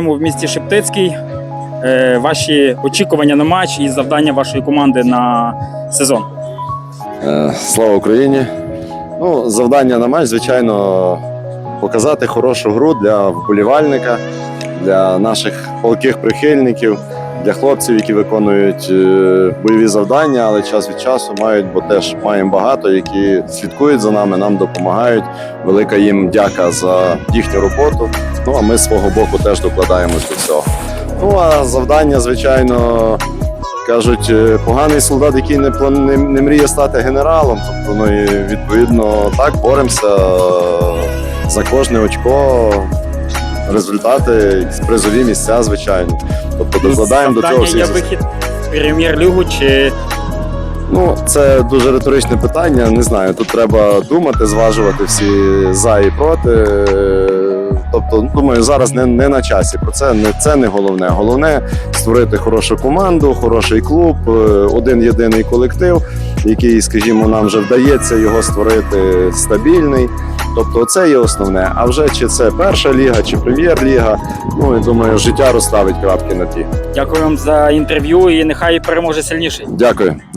в місті Шептицький. Е, Ваші очікування на матч і завдання вашої команди на сезон. Е, Слава Україні! Ну, завдання на матч, звичайно, показати хорошу гру для вболівальника, для наших палких прихильників, для хлопців, які виконують е, бойові завдання, але час від часу мають, бо теж маємо багато, які слідкують за нами, нам допомагають. Велика їм дяка за їхню роботу. Ну а ми з свого боку теж докладаємось до цього. Ну а завдання, звичайно, кажуть, е, поганий солдат, який не план не, не мріє стати генералом. Тобто, ну і відповідно так боремося е, за кожне очко. Результати, якісь призові місця, звичайно. Тобто докладаємо до цього всі є вихід в прем'єр-лігу чи Ну, це дуже риторичне питання. Не знаю. Тут треба думати, зважувати всі за і проти. Тобто, думаю, зараз не, не на часі. Про це не це не головне. Головне створити хорошу команду, хороший клуб, е, один єдиний колектив, який, скажімо, нам вже вдається його створити стабільний. Тобто, це є основне. А вже чи це перша ліга, чи прем'єр-ліга. Ну я думаю, життя розставить крапки на ті. дякую вам за інтерв'ю і нехай переможе сильніший. Дякую.